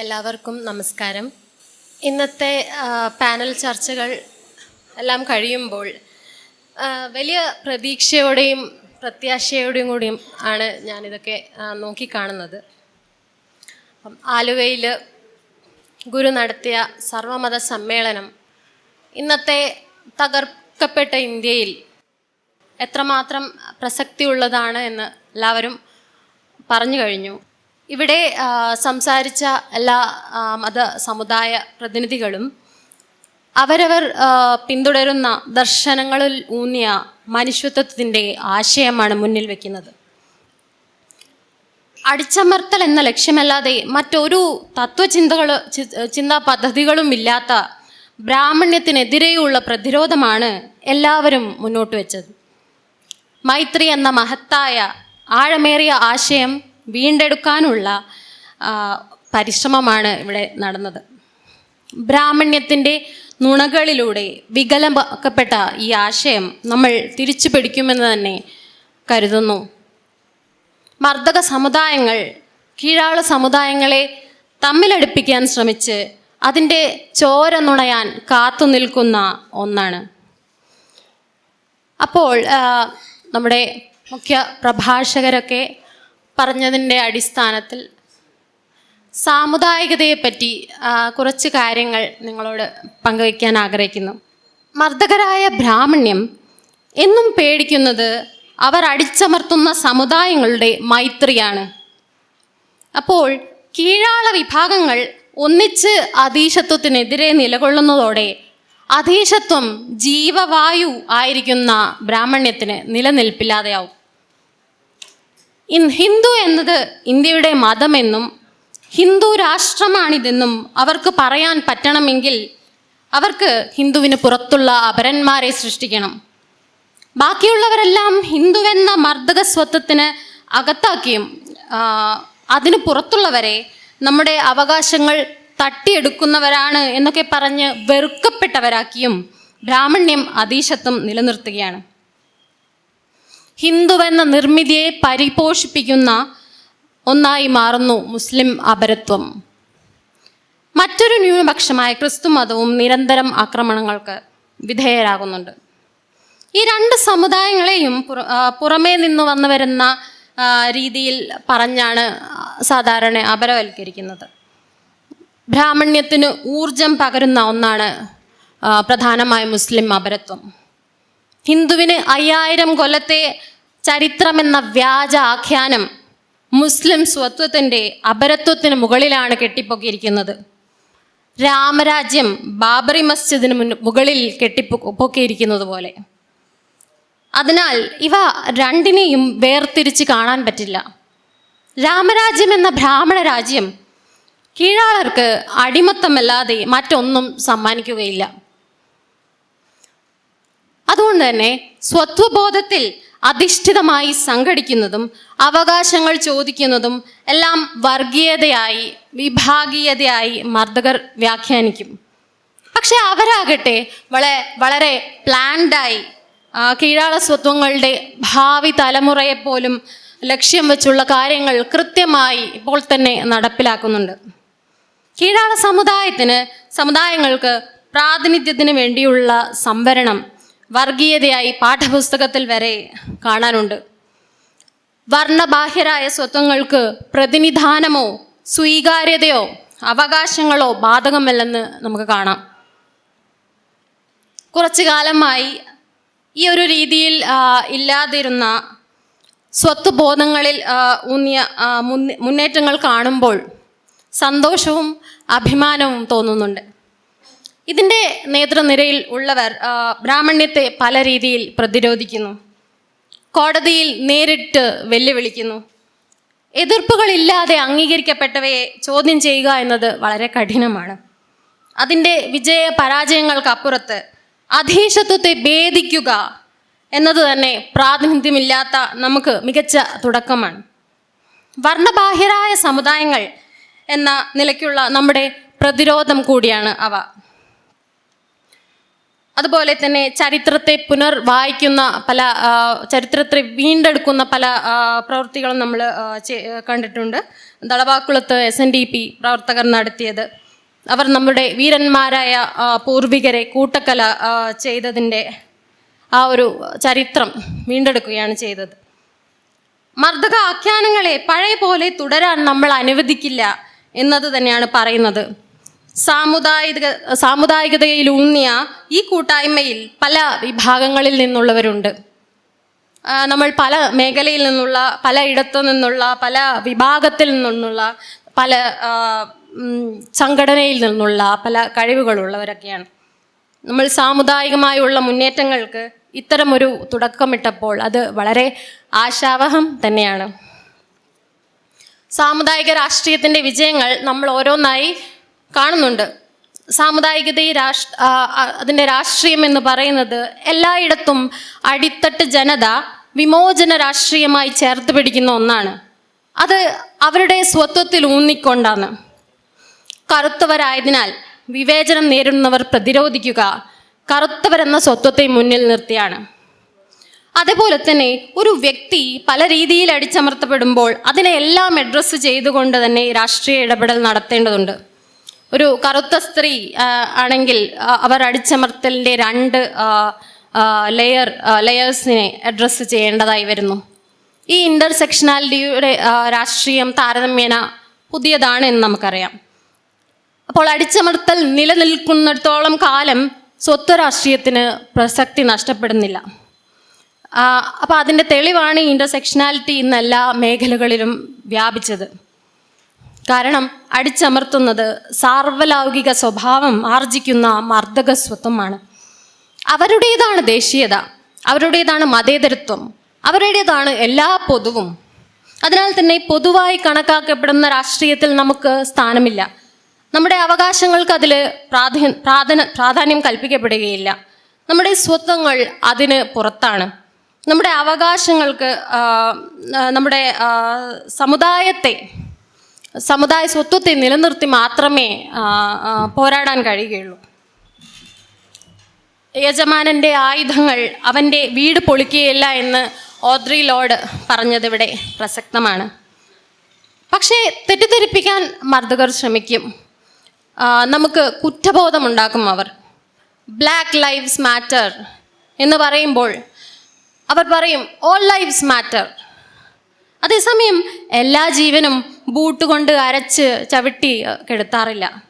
എല്ലാവർക്കും നമസ്കാരം. ഇന്നത്തെ പാനൽ ചർച്ചകൾ എല്ലാം കഴിയുമ്പോൾ വലിയ പ്രതീക്ഷയോടെയും പ്രത്യാശയോടെയും കൂടിയും ആണ് ഞാനിതൊക്കെ നോക്കിക്കാണുന്നത്. ആലുവയിൽ ഗുരു നടത്തിയ സർവമത സമ്മേളനം ഇന്നത്തെ തകർക്കപ്പെട്ട ഇന്ത്യയിൽ എത്രമാത്രം പ്രസക്തിയുള്ളതാണ് എന്ന് എല്ലാവരും പറഞ്ഞു കഴിഞ്ഞു. ഇവിടെ സംസാരിച്ച എല്ലാ മത സമുദായ പ്രതിനിധികളും അവരവർ പിന്തുടരുന്ന ദർശനങ്ങളിൽ ഊന്നിയ മനുഷ്യത്വത്തിന്റെ ആശയമാണ് മുന്നിൽ വെക്കുന്നത്. അടിച്ചമർത്തൽ എന്ന ലക്ഷ്യമല്ലാതെ മറ്റൊരു തത്വചിന്തകൾ ചിന്താ പദ്ധതികളും ഇല്ലാത്ത ബ്രാഹ്മണ്യത്തിനെതിരെയുള്ള പ്രതിരോധമാണ് എല്ലാവരും മുന്നോട്ട് വെച്ചത്. മൈത്രി എന്ന മഹത്തായ ആഴമേറിയ ആശയം വീണ്ടെടുക്കാനുള്ള പരിശ്രമമാണ് ഇവിടെ നടന്നത്. ബ്രാഹ്മണ്യത്തിന്റെ നുണകളിലൂടെ വികലമാക്കപ്പെട്ട ഈ ആശയം നമ്മൾ തിരിച്ചു പിടിക്കുമെന്ന് തന്നെ കരുതുന്നു. മർദ്ദക സമുദായങ്ങൾ കീഴാള സമുദായങ്ങളെ തമ്മിലടുപ്പിക്കാൻ ശ്രമിച്ച് അതിന്റെ ചോര നുണയാൻ കാത്തു നിൽക്കുന്ന ഒന്നാണ്. അപ്പോൾ നമ്മുടെ മുഖ്യ പ്രഭാഷകരൊക്കെ പറഞ്ഞതിന്റെ അടിസ്ഥാനത്തിൽ സാമുദായികതയെപ്പറ്റി കുറച്ച് കാര്യങ്ങൾ നിങ്ങളോട് പങ്കുവയ്ക്കാൻ ആഗ്രഹിക്കുന്നു. മർദ്ദകരായ ബ്രാഹ്മണ്യം എന്നും പേടിക്കുന്നത് അവർ അടിച്ചമർത്തുന്ന സമുദായങ്ങളുടെ മൈത്രിയാണ്. അപ്പോൾ കീഴാള വിഭാഗങ്ങൾ ഒന്നിച്ച് അധീശത്വത്തിനെതിരെ നിലകൊള്ളുന്നതോടെ അധീശത്വം ജീവവായു ആയിരിക്കുന്ന ബ്രാഹ്മണ്യത്തിന് നിലനിൽപ്പില്ലാതെയാവും. ഇൻ ഹിന്ദു എന്നത് ഇന്ത്യയുടെ മതമെന്നും ഹിന്ദു രാഷ്ട്രമാണിതെന്നും അവർക്ക് പറയാൻ പറ്റണമെങ്കിൽ അവർക്ക് ഹിന്ദുവിന് പുറത്തുള്ള അപരന്മാരെ സൃഷ്ടിക്കണം. ബാക്കിയുള്ളവരെല്ലാം ഹിന്ദുവെന്ന മർദ്ദക സ്വത്വത്തിന് അകത്താക്കിയും അതിന് പുറത്തുള്ളവരെ നമ്മുടെ അവകാശങ്ങൾ തട്ടിയെടുക്കുന്നവരാണ് എന്നൊക്കെ പറഞ്ഞ് വെറുക്കപ്പെട്ടവരാക്കിയും ബ്രാഹ്മണ്യം അതീശത്വം നിലനിർത്തുകയാണ്. ഹിന്ദുവെന്ന നിർമ്മിതിയെ പരിപോഷിപ്പിക്കുന്ന ഒന്നായി മാറുന്നു മുസ്ലിം അപരത്വം. മറ്റൊരു ന്യൂനപക്ഷമായ ക്രിസ്തു മതവും നിരന്തരം ആക്രമണങ്ങൾക്ക് വിധേയരാകുന്നുണ്ട്. ഈ രണ്ട് സമുദായങ്ങളെയും പുറമേ നിന്ന് വന്നു വരുന്ന രീതിയിൽ പറഞ്ഞാണ് സാധാരണ അപരവൽക്കരിക്കുന്നത്. ബ്രാഹ്മണ്യത്തിന് ഊർജം പകരുന്ന ഒന്നാണ് പ്രധാനമായും മുസ്ലിം അപരത്വം. ഹിന്ദുവിന് അയ്യായിരം കൊല്ലത്തെ ചരിത്രമെന്ന വ്യാജ ആഖ്യാനം മുസ്ലിം സ്വത്വത്തിന്റെ അപരത്വത്തിന് മുകളിലാണ് കെട്ടിപ്പൊക്കിയിരിക്കുന്നത്. രാമരാജ്യം ബാബറി മസ്ജിദിന് മുൻ- മുകളിൽ കെട്ടിപ്പൊ പൊക്കിയിരിക്കുന്നത് പോലെ. അതിനാൽ ഇവ രണ്ടിനെയും വേർതിരിച്ച് കാണാൻ പറ്റില്ല. രാമരാജ്യം എന്ന ബ്രാഹ്മണ രാജ്യം കീഴാളർക്ക് അടിമത്തമല്ലാതെ മറ്റൊന്നും സമ്മാനിക്കുകയില്ല. അതുകൊണ്ട് തന്നെ സ്വത്വബോധത്തിൽ അധിഷ്ഠിതമായി സംഘടിക്കുന്നതും അവകാശങ്ങൾ ചോദിക്കുന്നതും എല്ലാം വർഗീയതയായി വിഭാഗീയതയായി മർദ്ദകർ വ്യാഖ്യാനിക്കും. പക്ഷെ അവരാകട്ടെ വളരെ വളരെ പ്ലാൻഡായി കീഴാള സ്വത്വങ്ങളുടെ ഭാവി തലമുറയെ പോലും ലക്ഷ്യം വെച്ചുള്ള കാര്യങ്ങൾ കൃത്യമായി ഇപ്പോൾ തന്നെ നടപ്പിലാക്കുന്നുണ്ട്. കീഴാള സമുദായത്തിന് സമുദായങ്ങൾക്ക് പ്രാതിനിധ്യത്തിന് വേണ്ടിയുള്ള സംവരണം വർഗീയതയായി പാഠപുസ്തകത്തിൽ വരെ കാണാനുണ്ട്. വർണബാഹ്യരായ സ്വത്വങ്ങൾക്ക് പ്രതിനിധാനമോ സ്വീകാര്യതയോ അവകാശങ്ങളോ ബാധകമല്ലെന്ന് നമുക്ക് കാണാം. കുറച്ചു കാലമായി ഈ ഒരു രീതിയിൽ ഇല്ലാതിരുന്ന സ്വത്ത് ബോധങ്ങളിൽ ഊന്നിയ മുന്നേറ്റങ്ങൾ കാണുമ്പോൾ സന്തോഷവും അഭിമാനവും തോന്നുന്നുണ്ട്. ഇതിന്റെ നേതൃനിരയിൽ ഉള്ളവർ ബ്രാഹ്മണ്യത്തെ പല രീതിയിൽ പ്രതിരോധിക്കുന്നു. കോടതിയിൽ നേരിട്ട് വെല്ലുവിളിക്കുന്നു. എതിർപ്പുകളില്ലാതെ അംഗീകരിക്കപ്പെട്ടവയെ ചോദ്യം ചെയ്യുക എന്നത് വളരെ കഠിനമാണ്. അതിന്റെ വിജയ പരാജയങ്ങൾക്കപ്പുറത്ത് അധീശത്വത്തെ ഭേദിക്കുക എന്നത് തന്നെ പ്രാതിനിധ്യമില്ലാത്ത നമുക്ക് മികച്ച തുടക്കമാണ്. വർണബാഹ്യരായ സമുദായങ്ങൾ എന്ന നിലയ്ക്കുള്ള നമ്മുടെ പ്രതിരോധം കൂടിയാണ് അവ. അതുപോലെ തന്നെ ചരിത്രത്തെ പുനർ വായിക്കുന്ന പല ചരിത്രത്തെ വീണ്ടെടുക്കുന്ന പല പ്രവൃത്തികളും നമ്മൾ കണ്ടിട്ടുണ്ട്. ദളവാക്കുളത്ത് എസ് എൻ ഡി പി പ്രവർത്തകർ നടത്തിയത്. അവർ നമ്മുടെ വീരന്മാരായ പൂർവികരെ കൂട്ടക്കല ചെയ്തതിന്റെ ആ ഒരു ചരിത്രം വീണ്ടെടുക്കുകയാണ് ചെയ്തത്. മർദ്ദക ആഖ്യാനങ്ങളെ പഴയ പോലെ തുടരാൻ നമ്മൾ അനുവദിക്കില്ല എന്നത് തന്നെയാണ് പറയുന്നത്. സാമുദായിക സാമുദായികതയിലൂന്നിയ ഈ കൂട്ടായ്മയിൽ പല വിഭാഗങ്ങളിൽ നിന്നുള്ളവരുണ്ട്. നമ്മൾ പല മേഖലയിൽ നിന്നുള്ള പല ഇടത്തു നിന്നുള്ള പല വിഭാഗത്തിൽ നിന്നുള്ള പല സംഘടനയിൽ നിന്നുള്ള പല കഴിവുകളുള്ളവരൊക്കെയാണ്. നമ്മൾ സാമുദായികമായുള്ള മുന്നേറ്റങ്ങൾക്ക് ഇത്തരമൊരു തുടക്കമിട്ടപ്പോൾ അത് വളരെ ആശാവഹം തന്നെയാണ്. സാമുദായിക രാഷ്ട്രീയത്തിന്റെ വിജയങ്ങൾ നമ്മൾ ഓരോന്നായി കാണുന്നുണ്ട്. സാമുദായികത അതിന്റെ രാഷ്ട്രീയം എന്ന് പറയുന്നത് എല്ലായിടത്തും അടിത്തട്ട് ജനത വിമോചന രാഷ്ട്രീയമായി ചേർത്ത് പിടിക്കുന്ന ഒന്നാണ്. അത് അവരുടെ സ്വത്വത്തിൽ ഊന്നിക്കൊണ്ടാണ്. കറുത്തവരായതിനാൽ വിവേചനം നേരിടുന്നവർ പ്രതിരോധിക്കുക കറുത്തവരെന്ന സ്വത്വത്തെ മുന്നിൽ നിർത്തിയാണ്. അതേപോലെ തന്നെ ഒരു വ്യക്തി പല രീതിയിൽ അടിച്ചമർത്തപ്പെടുമ്പോൾ അതിനെ എല്ലാം അഡ്രസ്സ് ചെയ്തുകൊണ്ട് തന്നെ രാഷ്ട്രീയ ഇടപെടൽ നടത്തേണ്ടതുണ്ട്. ഒരു കറുത്ത സ്ത്രീ ആണെങ്കിൽ അവർ അടിച്ചമർത്തലിന്റെ രണ്ട് ലെയർ ലെയേഴ്സിനെ അഡ്രസ്സ് ചെയ്യേണ്ടതായി വരുന്നു. ഈ ഇന്റർസെക്ഷനാലിറ്റിയുടെ രാഷ്ട്രീയം താരതമ്യേന പുതിയതാണ് എന്ന് നമുക്കറിയാം. അപ്പോൾ അടിച്ചമർത്തൽ നിലനിൽക്കുന്നിടത്തോളം കാലം സ്വത്വ രാഷ്ട്രീയത്തിന് പ്രസക്തി നഷ്ടപ്പെടുന്നില്ല. അപ്പോൾ അതിന്റെ തെളിവാണ് ഇന്റർസെക്ഷനാലിറ്റി ഇന്ന് എല്ലാ മേഖലകളിലും വ്യാപിച്ചത്. കാരണം അടിച്ചമർത്തുന്നത് സാർവലൗകിക സ്വഭാവം ആർജിക്കുന്ന മർദ്ദകസ്വത്വമാണ് അവരുടേതാണ് ദേശീയത അവരുടേതാണ് മതേതരത്വം അവരുടേതാണ് എല്ലാ പൊതുവും. അതിനാൽ തന്നെ പൊതുവായി കണക്കാക്കപ്പെടുന്ന രാഷ്ട്രീയത്തിൽ നമുക്ക് സ്ഥാനമില്ല. നമ്മുടെ അവകാശങ്ങൾക്ക് അതിൽ പ്രാധാന്യ പ്രാധാന പ്രാധാന്യം കൽപ്പിക്കപ്പെടുകയില്ല. നമ്മുടെ സ്വത്വങ്ങൾ അതിന് പുറത്താണ്. നമ്മുടെ അവകാശങ്ങൾക്ക് നമ്മുടെ സമുദായത്തെ സമുദായ സ്വത്വത്തെ നിലനിർത്തി മാത്രമേ പോരാടാൻ കഴിയുകയുള്ളൂ. യജമാനന്റെ ആയുധങ്ങൾ അവന്റെ വീട് പൊളിക്കുകയില്ല എന്ന് ഓദ്രി ലോഡ് പറഞ്ഞത് ഇവിടെ പ്രസക്തമാണ്. പക്ഷേ തെറ്റിദ്ധരിപ്പിക്കാൻ മർദ്ദകർ ശ്രമിക്കും. നമുക്ക് കുറ്റബോധമുണ്ടാക്കും അവർ. ബ്ലാക്ക് ലൈവ്സ് മാറ്റർ എന്ന് പറയുമ്പോൾ അവർ പറയും ഓൾ ലൈവ്സ് മാറ്റർ അതേസമയം എല്ലാ ജീവനും ബൂട്ട് കൊണ്ട് അരച്ച് ചവിട്ടി കെടുത്താറില്ല.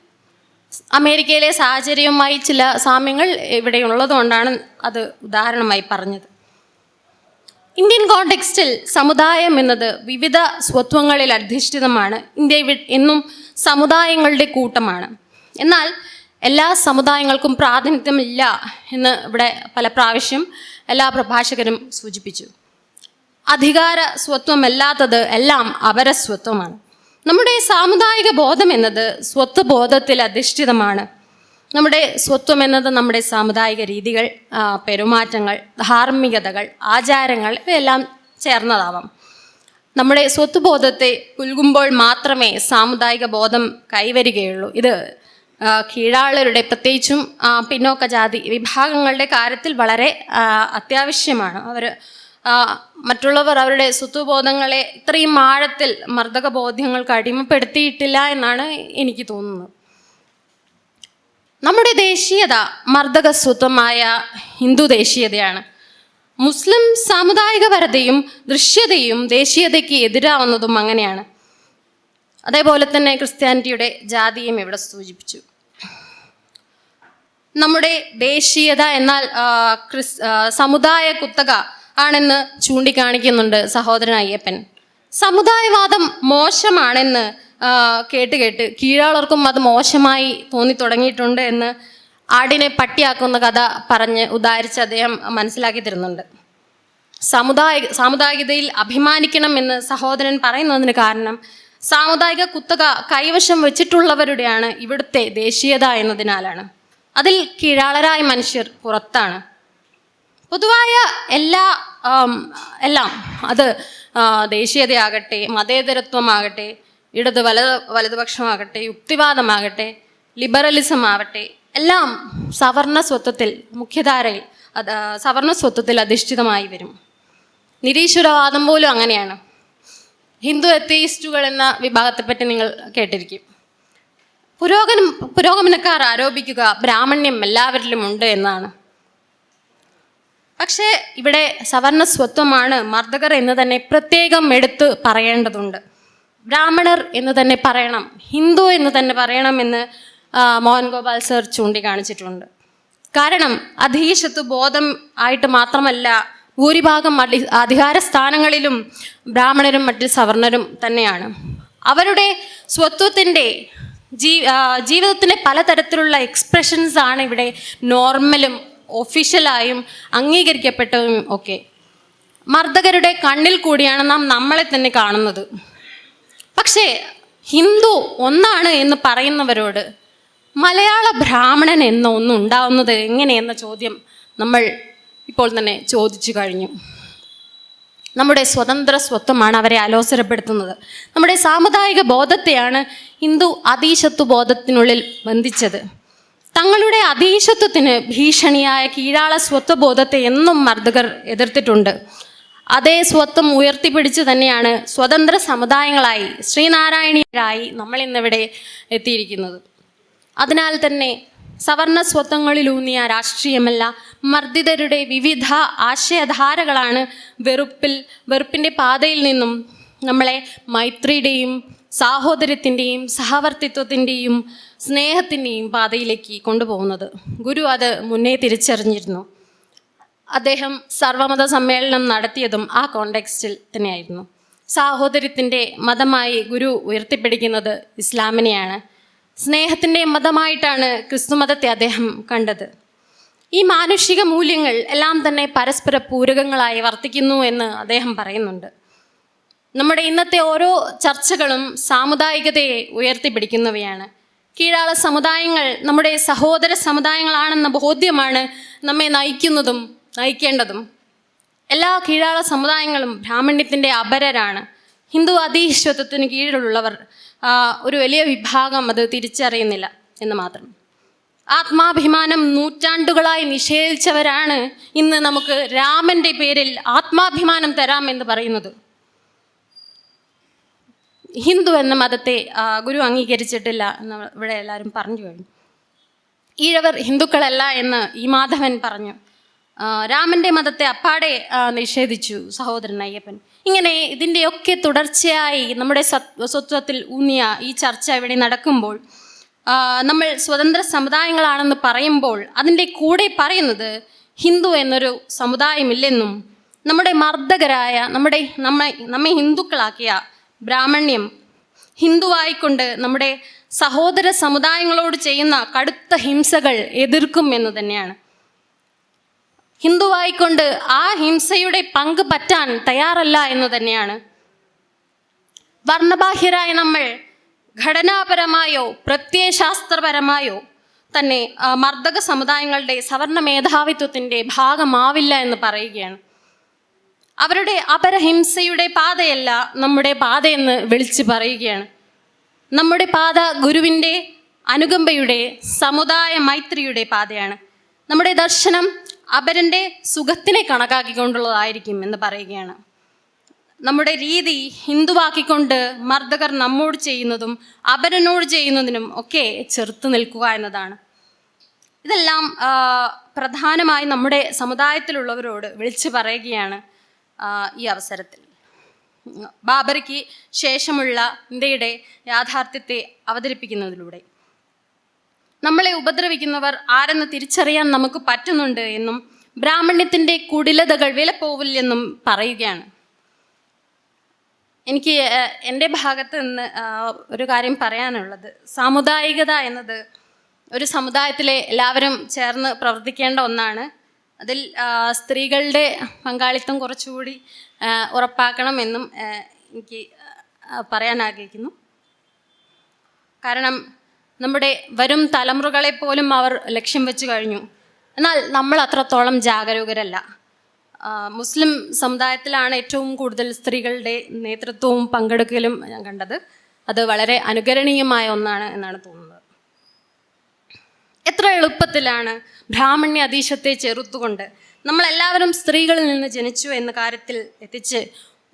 അമേരിക്കയിലെ സാഹചര്യവുമായി ചില സാമ്യങ്ങൾ ഇവിടെ ഉള്ളതുകൊണ്ടാണ് അത് ഉദാഹരണമായി പറഞ്ഞത്. ഇന്ത്യൻ കോണ്ടെക്സ്റ്റിൽ സമുദായം എന്നത് വിവിധ സ്വത്വങ്ങളിൽ അധിഷ്ഠിതമാണ്. ഇന്ത്യ എന്നും സമുദായങ്ങളുടെ കൂട്ടമാണ്. എന്നാൽ എല്ലാ സമുദായങ്ങൾക്കും പ്രാതിനിധ്യമില്ല എന്ന് ഇവിടെ പല പ്രാവശ്യം എല്ലാ പ്രഭാഷകരും സൂചിപ്പിച്ചു. അധികാര സ്വത്വമല്ലാത്തത് എല്ലാം അപരസ്വത്വമാണ്. നമ്മുടെ സാമുദായിക ബോധം എന്നത് സ്വത്വ ബോധത്തിൽ അധിഷ്ഠിതമാണ്. നമ്മുടെ സ്വത്വം എന്നത് നമ്മുടെ സാമുദായിക രീതികൾ പെരുമാറ്റങ്ങൾ ധാർമ്മികതകൾ ആചാരങ്ങൾ ഇവയെല്ലാം ചേർന്നതാവാം. നമ്മുടെ സ്വത്വബോധത്തെ പുൽകുമ്പോൾ മാത്രമേ സാമുദായിക ബോധം കൈവരികയുള്ളൂ. ഇത് കീഴാളരുടെ പ്രത്യേകിച്ചും പിന്നോക്ക ജാതി വിഭാഗങ്ങളുടെ കാര്യത്തിൽ വളരെ അത്യാവശ്യമാണ്. അവർ മറ്റുള്ളവർ അവരുടെ സ്വത്വബോധങ്ങളെ ഇത്രയും ആഴത്തിൽ മർദ്ദക ബോധ്യങ്ങൾക്ക് അടിമപ്പെടുത്തിയിട്ടില്ല എന്നാണ് എനിക്ക് തോന്നുന്നത്. നമ്മുടെ ദേശീയത മർദ്ദക സ്വത്വമായ ഹിന്ദു ദേശീയതയാണ്. മുസ്ലിം സാമുദായികപരതയും ദൃശ്യതയും ദേശീയതയ്ക്ക് എതിരാവുന്നതും അങ്ങനെയാണ്. അതേപോലെ തന്നെ ക്രിസ്ത്യാനിറ്റിയുടെ ജാതിയും ഇവിടെ സൂചിപ്പിച്ചു. നമ്മുടെ ദേശീയത എന്നാൽ സമുദായ കുത്തക ആണെന്ന് ചൂണ്ടിക്കാണിക്കുന്നുണ്ട് സഹോദരൻ അയ്യപ്പൻ. സമുദായവാദം മോശമാണെന്ന് കേട്ട് കേട്ട് കീഴാളർക്കും അത് മോശമായി തോന്നി തുടങ്ങിയിട്ടുണ്ട് എന്ന് ആടിനെ പട്ടിയാക്കുന്ന കഥ പറഞ്ഞ് ഉദാഹരിച്ച് അദ്ദേഹം മനസ്സിലാക്കി തരുന്നുണ്ട്. സമുദായ സാമുദായികതയിൽ അഭിമാനിക്കണം എന്ന് സഹോദരൻ പറയുന്നതിന് കാരണം സാമുദായിക കുത്തക കൈവശം വെച്ചിട്ടുള്ളവരുടെയാണ് ഇവിടുത്തെ ദേശീയത എന്നതിനാലാണ്. അതിൽ കീഴാളരായ മനുഷ്യർ പുറത്താണ്. പൊതുവായ എല്ലാ എല്ലാം അത് ദേശീയതയാകട്ടെ മതേതരത്വമാകട്ടെ ഇടത് വലത് വലതുപക്ഷമാകട്ടെ യുക്തിവാദമാകട്ടെ ലിബറലിസം ആവട്ടെ എല്ലാം സവർണ സ്വത്വത്തിൽ മുഖ്യധാരയിൽ സവർണ സ്വത്വത്തിൽ അധിഷ്ഠിതമായി വരും. നിരീശ്വരവാദം പോലും അങ്ങനെയാണ്. ഹിന്ദു എത്തീസ്റ്റുകൾ എന്ന വിഭാഗത്തെപ്പറ്റി നിങ്ങൾ കേട്ടിരിക്കും. പുരോഗമനം പുരോഗമനക്കാർ ആരോപിക്കുക ബ്രാഹ്മണ്യം എല്ലാവരിലും ഉണ്ട് എന്നാണ്. പക്ഷേ ഇവിടെ സവർണ സ്വത്വമാണ് മർദ്ദകർ എന്ന് തന്നെ പ്രത്യേകം എടുത്ത് പറയേണ്ടതുണ്ട്. ബ്രാഹ്മണർ എന്ന് തന്നെ പറയണം. ഹിന്ദു എന്ന് തന്നെ പറയണമെന്ന് മോഹൻ ഗോപാൽ സർ ചൂണ്ടിക്കാണിച്ചിട്ടുണ്ട്. കാരണം അധീശത്വ ബോധം ആയിട്ട് മാത്രമല്ല ഭൂരിഭാഗം അടി അധികാര സ്ഥാനങ്ങളിലും ബ്രാഹ്മണരും മറ്റ് സവർണരും തന്നെയാണ്. അവരുടെ സ്വത്വത്തിന്റെ ജീ ജീവിതത്തിന്റെ പലതരത്തിലുള്ള എക്സ്പ്രഷൻസ് ആണ് ഇവിടെ നോർമലും ഒഫീഷ്യലായും അംഗീകരിക്കപ്പെട്ടതും ഒക്കെ. മർദ്ദകരുടെ കണ്ണിൽ കൂടിയാണ് നാം നമ്മളെ തന്നെ കാണുന്നത്. പക്ഷേ ഹിന്ദു ഒന്നാണ് എന്ന് പറയുന്നവരോട് മലയാള ബ്രാഹ്മണൻ എന്ന ഒന്ന് ഉണ്ടാവുന്നത് എങ്ങനെയെന്ന ചോദ്യം നമ്മൾ ഇപ്പോൾ തന്നെ ചോദിച്ചു കഴിഞ്ഞു. നമ്മുടെ സ്വതന്ത്ര സ്വത്വമാണ് അവരെ അലോസരപ്പെടുത്തുന്നത്. നമ്മുടെ സാമുദായിക ബോധത്തെയാണ് ഹിന്ദു അതീശത്വ ബോധത്തിനുള്ളിൽ ബന്ധിച്ചത്. തങ്ങളുടെ അതീശത്വത്തിന് ഭീഷണിയായ കീഴാള സ്വത്വബോധത്തെ എന്നും മർദ്ദകർ എതിർത്തിട്ടുണ്ട്. അതേ സ്വത്വം ഉയർത്തിപ്പിടിച്ച് തന്നെയാണ് സ്വതന്ത്ര സമുദായങ്ങളായി ശ്രീനാരായണീയരായി നമ്മൾ ഇന്നിവിടെ എത്തിയിരിക്കുന്നത്. അതിനാൽ തന്നെ സവർണ സ്വത്വങ്ങളിലൂന്നിയ രാഷ്ട്രീയമല്ല മർദ്ദിതരുടെ വിവിധ ആശയധാരകളാണ് വെറുപ്പിൽ വെറുപ്പിന്റെ പാതയിൽ നിന്നും നമ്മളെ മൈത്രിയുടെയും സാഹോദര്യത്തിന്റെയും സഹവർത്തിത്വത്തിന്റെയും സ്നേഹത്തിന്റെയും പാതയിലേക്ക് കൊണ്ടുപോകുന്നത്. ഗുരു അത് മുന്നേ തിരിച്ചറിഞ്ഞിരുന്നു. അദ്ദേഹം സർവമത സമ്മേളനം നടത്തിയതും ആ കോണ്ടെക്സ്റ്റിൽ തന്നെയായിരുന്നു. സാഹോദര്യത്തിന്റെ മതമായി ഗുരു ഉയർത്തിപ്പിടിക്കുന്നത് ഇസ്ലാമിനെയാണ്. സ്നേഹത്തിന്റെ മതമായിട്ടാണ് ക്രിസ്തുമതത്തെ അദ്ദേഹം കണ്ടത്. ഈ മാനുഷിക മൂല്യങ്ങൾ എല്ലാം തന്നെ പരസ്പര പൂരകങ്ങളായി വർത്തിക്കുന്നു എന്ന് അദ്ദേഹം പറയുന്നുണ്ട്. നമ്മുടെ ഇന്നത്തെ ഓരോ ചർച്ചകളും സാമുദായികതയെ ഉയർത്തിപ്പിടിക്കുന്നവയാണ്. കീഴാള സമുദായങ്ങൾ നമ്മുടെ സഹോദര സമുദായങ്ങളാണെന്ന ബോധ്യമാണ് നമ്മെ നയിക്കുന്നതും നയിക്കേണ്ടതും. എല്ലാ കീഴാള സമുദായങ്ങളും ബ്രാഹ്മണ്യത്തിന്റെ അപരരാണ്. ഹിന്ദു അതീശ്വത്വത്തിന് കീഴിലുള്ളവർ ഒരു വലിയ വിഭാഗം അത് തിരിച്ചറിയുന്നില്ല എന്ന് മാത്രം. ആത്മാഭിമാനം നൂറ്റാണ്ടുകളായി നിഷേധിച്ചവരാണ് ഇന്ന് നമുക്ക് രാമന്റെ പേരിൽ ആത്മാഭിമാനം തരാമെന്ന് പറയുന്നത്. ഹിന്ദു എന്ന മതത്തെ ഗുരു അംഗീകരിച്ചിട്ടില്ല എന്ന് ഇവിടെ എല്ലാവരും പറഞ്ഞു കഴിഞ്ഞു. ഈഴവർ ഹിന്ദുക്കളല്ല എന്ന് ഈ മാധവൻ പറഞ്ഞു. രാമന്റെ മതത്തെ അപ്പാടെ നിഷേധിച്ചു സഹോദരൻ അയ്യപ്പൻ. ഇങ്ങനെ ഇതിന്റെയൊക്കെ തുടർച്ചയായി നമ്മുടെ സ്വത്വത്തിൽ ഊന്നിയ ഈ ചർച്ച ഇവിടെ നടക്കുമ്പോൾ നമ്മൾ സ്വതന്ത്ര സമുദായങ്ങളാണെന്ന് പറയുമ്പോൾ അതിന്റെ കൂടെ പറയുന്നത് ഹിന്ദു എന്നൊരു സമുദായമില്ലെന്നും നമ്മുടെ മർദ്ദകരായ നമ്മുടെ നമ്മെ നമ്മെ ഹിന്ദുക്കളാക്കിയ ബ്രാഹ്മണ്യം. ഹിന്ദുവായിക്കൊണ്ട് നമ്മുടെ സഹോദര സമുദായങ്ങളോട് ചെയ്യുന്ന കടുത്ത ഹിംസകൾ എതിർക്കും എന്ന് തന്നെയാണ്. ഹിന്ദുവായിക്കൊണ്ട് ആ ഹിംസയുടെ പങ്ക് പറ്റാൻ തയ്യാറല്ല എന്ന് തന്നെയാണ്. വർണബാഹ്യരായ നമ്മൾ ഘടനാപരമായോ പ്രത്യയശാസ്ത്രപരമായോ തന്നെ മർദ്ദക സമുദായങ്ങളുടെ സവർണ മേധാവിത്വത്തിന്റെ ഭാഗമാവില്ല എന്ന് പറയുകയാണ്. അവരുടെ അപരഹിംസയുടെ പാതയല്ല നമ്മുടെ പാതയെന്ന് വിളിച്ചു പറയുകയാണ്. നമ്മുടെ പാത ഗുരുവിന്റെ അനുകമ്പയുടെ സമുദായ മൈത്രിയുടെ പാതയാണ്. നമ്മുടെ ദർശനം അപരന്റെ സുഖത്തിനെ കണക്കാക്കിക്കൊണ്ടുള്ളതായിരിക്കും എന്ന് പറയുകയാണ്. നമ്മുടെ രീതി ഹിന്ദുവാക്കിക്കൊണ്ട് മർദ്ദകർ നമ്മോട് ചെയ്യുന്നതും അപരനോട് ചെയ്യുന്നതിനും ഒക്കെ ചെറുത്തു നിൽക്കുക എന്നതാണ്. ഇതെല്ലാം പ്രധാനമായി നമ്മുടെ സമുദായത്തിലുള്ളവരോട് വിളിച്ചു പറയുകയാണ്. ഈ അവസരത്തിൽ. ബാബറിക്ക് ശേഷമുള്ള ഇന്ത്യയുടെ യാഥാർത്ഥ്യത്തെ അവതരിപ്പിക്കുന്നതിലൂടെ. നമ്മളെ ഉപദ്രവിക്കുന്നവർ ആരെന്ന് തിരിച്ചറിയാൻ നമുക്ക് പറ്റുന്നുണ്ട് എന്നും ബ്രാഹ്മണ്യത്തിന്റെ കുടിലതകൾ വിലപ്പോവില്ലെന്നും പറയുകയാണ്. എനിക്ക് എന്റെ ഭാഗത്ത് നിന്ന് ഒരു കാര്യം പറയാനുള്ളത്. സാമുദായികത എന്നത് ഒരു സമുദായത്തിലെ എല്ലാവരും ചേർന്ന് പ്രവർത്തിക്കേണ്ട ഒന്നാണ് അതിൽ സ്ത്രീകളുടെ പങ്കാളിത്തം കുറച്ചുകൂടി ഉറപ്പാക്കണമെന്നും എനിക്ക് പറയാൻ ആഗ്രഹിക്കുന്നു. കാരണം നമ്മുടെ വരും തലമുറകളെ പോലും അവർ ലക്ഷ്യം വെച്ച് കഴിഞ്ഞു. എന്നാൽ നമ്മൾ അത്രത്തോളം ജാഗരൂകരല്ല. മുസ്ലിം സമുദായത്തിലാണ് ഏറ്റവും കൂടുതൽ സ്ത്രീകളുടെ നേതൃത്വവും പങ്കെടുക്കലും ഞാൻ കണ്ടത്. അത് വളരെ അനുകരണീയമായ ഒന്നാണ് എന്നാണ് തോന്നുന്നത്. എത്ര എളുപ്പത്തിലാണ് ബ്രാഹ്മണ്യ അതീശത്തെ ചെറുത്തുകൊണ്ട് നമ്മളെല്ലാവരും സ്ത്രീകളിൽ നിന്ന് ജനിച്ചു എന്ന കാര്യത്തിൽ എത്തിച്ച്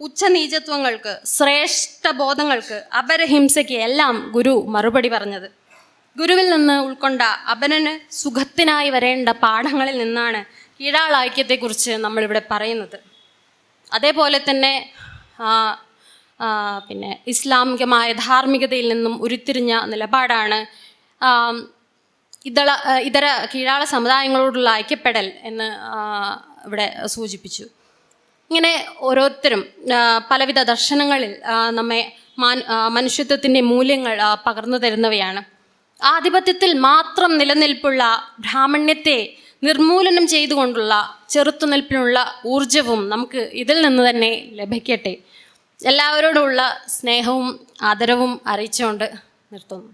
ഉച്ചനീചത്വങ്ങൾക്ക് ശ്രേഷ്ഠ ബോധങ്ങൾക്ക് അപരഹിംസയ്ക്ക് എല്ലാം ഗുരു മറുപടി പറഞ്ഞത്. ഗുരുവിൽ നിന്ന് ഉൾക്കൊണ്ട അപനന് സുഖത്തിനായി വരേണ്ട പാഠങ്ങളിൽ നിന്നാണ് കീഴാളാക്യത്തെക്കുറിച്ച് നമ്മളിവിടെ പറയുന്നത്. അതേപോലെ തന്നെ പിന്നെ ഇസ്ലാമികമായ ധാർമ്മികതയിൽ നിന്നും ഉരുത്തിരിഞ്ഞ നിലപാടാണ് ഇതള ഇതര കീഴാള സമുദായങ്ങളോടുള്ള ഐക്യപ്പെടൽ എന്ന് ഇവിടെ സൂചിപ്പിച്ചു. ഇങ്ങനെ ഓരോരുത്തരും പലവിധ ദർശനങ്ങളിൽ നമ്മെ മനുഷ്യത്വത്തിന്റെ മൂല്യങ്ങൾ പകർന്നു തരുന്നവയാണ്. ആധിപത്യത്തിൽ മാത്രം നിലനിൽപ്പുള്ള ബ്രാഹ്മണ്യത്തെ നിർമൂലനം ചെയ്തുകൊണ്ടുള്ള ചെറുത്തുനിൽപ്പിനുള്ള ഊർജവും നമുക്ക് ഇതിൽ നിന്ന് തന്നെ ലഭിക്കട്ടെ. എല്ലാവരോടുമുള്ള സ്നേഹവും ആദരവും അറിയിച്ചുകൊണ്ട് നിർത്തുന്നു.